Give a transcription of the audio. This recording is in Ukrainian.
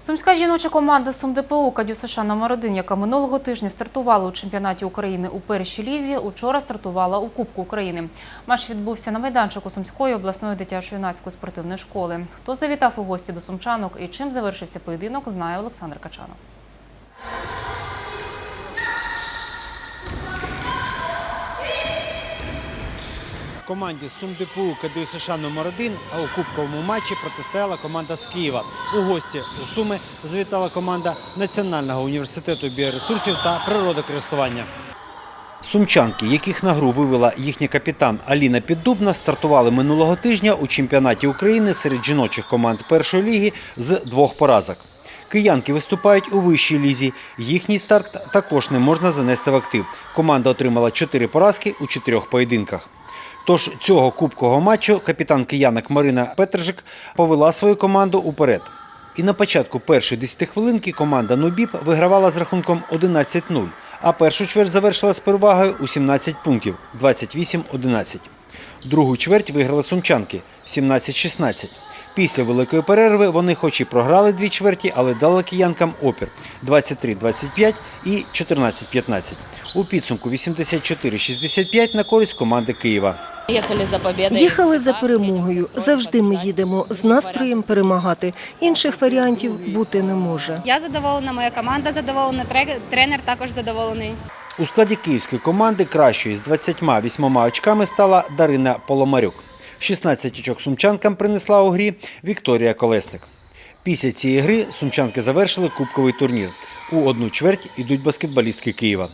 Сумська жіноча команда СумДПУ «Кадю США номер 1 яка минулого тижня стартувала у чемпіонаті України у першій лізі, учора стартувала у Кубку України. Матч відбувся на майданчику Сумської обласної дитячо-юнацької спортивної школи. Хто завітав у гості до сумчанок і чим завершився поєдинок, знає Олександр Качанов. Команді СумДПУ КДУ США номер 1 а у кубковому матчі протистояла команда з Києва. У гості у Суми завітала команда Національного університету біоресурсів та природокористування. Сумчанки, яких на гру вивела їхня капітан Аліна Піддубна, стартували минулого тижня у чемпіонаті України серед жіночих команд першої ліги з двох поразок. Киянки виступають у вищій лізі. Їхній старт також не можна занести в актив. Команда отримала чотири поразки у чотирьох поєдинках. Тож цього кубкового матчу капітан киянок Марина Петржик повела свою команду уперед. І на початку першої 10 хвилинки команда Нубіп вигравала з рахунком 11-0, а першу чверть завершила з перевагою у 17 пунктів 28-11. Другу чверть виграли сумчанки 17-16. Після великої перерви вони хоч і програли дві чверті, але дали киянкам опір 23-25 і 14-15. У підсумку 84-65 на користь команди Києва. Їхали за победою. Їхали за перемогою. Завжди ми їдемо з настроєм перемагати. Інших варіантів бути не може. Я задоволена, моя команда задоволена, тре- тренер також задоволений. У складі київської команди кращою з 28 очками стала Дарина Поломарюк. 16 очок сумчанкам принесла у грі Вікторія Колесник. Після цієї гри сумчанки завершили кубковий турнір. У одну чверть ідуть баскетболістки Києва.